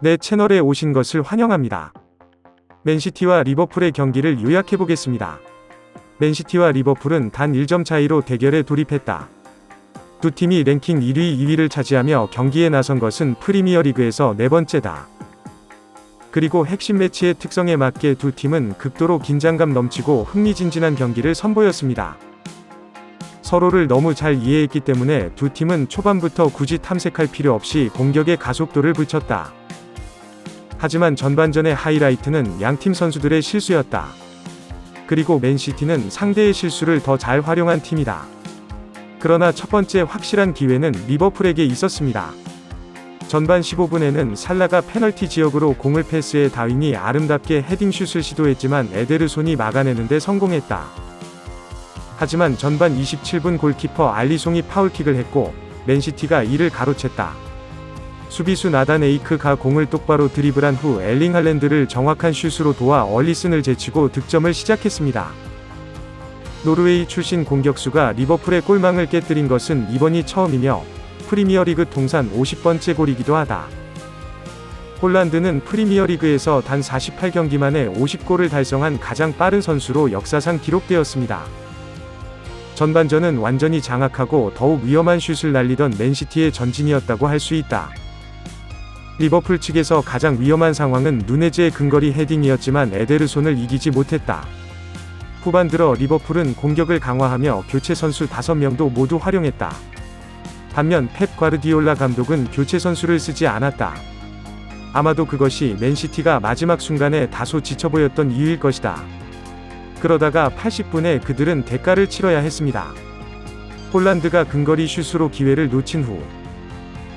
내 채널에 오신 것을 환영합니다. 맨시티와 리버풀의 경기를 요약해 보겠습니다. 맨시티와 리버풀은 단 1점 차이로 대결에 돌입했다. 두 팀이 랭킹 1위, 2위를 차지하며 경기에 나선 것은 프리미어리그에서 네 번째다. 그리고 핵심 매치의 특성에 맞게 두 팀은 극도로 긴장감 넘치고 흥미진진한 경기를 선보였습니다. 서로를 너무 잘 이해했기 때문에 두 팀은 초반부터 굳이 탐색할 필요 없이 공격에 가속도를 붙였다. 하지만 전반전의 하이라이트는 양팀 선수들의 실수였다. 그리고 맨시티는 상대의 실수를 더 잘 활용한 팀이다. 그러나 첫 번째 확실한 기회는 리버풀에게 있었습니다. 전반 15분에는 살라가 페널티 지역으로 공을 패스해 다윈이 아름답게 헤딩슛을 시도했지만 에데르손이 막아내는데 성공했다. 하지만 전반 27분 골키퍼 알리송이 파울킥을 했고 맨시티가 이를 가로챘다. 수비수 나단 에이크가 공을 똑바로 드리블한 후 엘링 할랜드를 정확한 슛으로 도와 얼리슨을 제치고 득점을 시작했습니다. 노르웨이 출신 공격수가 리버풀의 골망을 깨뜨린 것은 이번이 처음이며 프리미어리그 통산 50번째 골이기도 하다. 홀란드는 프리미어리그에서 단 48경기 만에 50골을 달성한 가장 빠른 선수로 역사상 기록되었습니다. 전반전은 완전히 장악하고 더욱 위험한 슛을 날리던 맨시티의 전진이었다고 할 수 있다. 리버풀 측에서 가장 위험한 상황은 누네즈의 근거리 헤딩이었지만 에데르손을 이기지 못했다. 후반 들어 리버풀은 공격을 강화하며 교체 선수 5명도 모두 활용했다. 반면 펩 과르디올라 감독은 교체 선수를 쓰지 않았다. 아마도 그것이 맨시티가 마지막 순간에 다소 지쳐 보였던 이유일 것이다. 그러다가 80분에 그들은 대가를 치러야 했습니다. 홀란드가 근거리 슛으로 기회를 놓친 후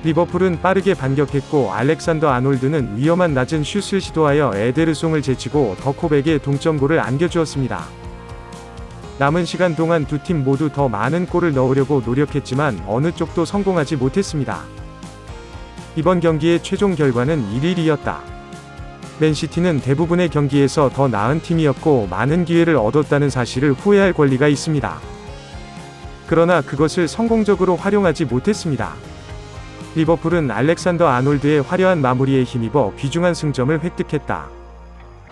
리버풀은 빠르게 반격했고 알렉산더 아놀드는 위험한 낮은 슛을 시도하여 에데르송을 제치고 더코백에 동점골을 안겨주었습니다. 남은 시간 동안 두 팀 모두 더 많은 골을 넣으려고 노력했지만 어느 쪽도 성공하지 못했습니다. 이번 경기의 최종 결과는 1-1이었다. 맨시티는 대부분의 경기에서 더 나은 팀이었고 많은 기회를 얻었다는 사실을 후회할 권리가 있습니다. 그러나 그것을 성공적으로 활용하지 못했습니다. 리버풀은 알렉산더 아놀드의 화려한 마무리에 힘입어 귀중한 승점을 획득했다.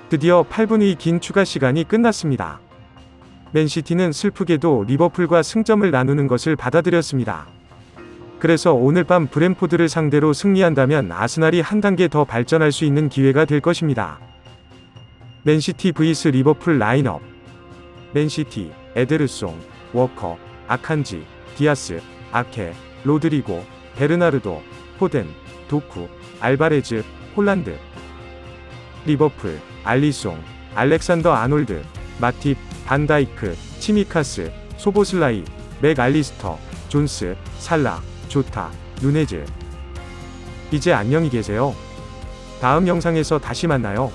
드디어 8분의 긴 추가 시간이 끝났습니다. 맨시티는 슬프게도 리버풀과 승점을 나누는 것을 받아들였습니다. 그래서 오늘 밤 브램포드를 상대로 승리한다면 아스날이 한 단계 더 발전할 수 있는 기회가 될 것입니다. 맨시티 vs 리버풀 라인업 맨시티, 에데르송, 워커, 아칸지, 디아스, 아케, 로드리고, 베르나르도, 포덴, 도쿠, 알바레즈, 홀란드 리버풀, 알리송, 알렉산더 아놀드, 마팁, 반다이크, 치미카스, 소보슬라이, 맥 알리스터, 존스, 살라, 조타, 누네즈. 이제 안녕히 계세요. 다음 영상에서 다시 만나요.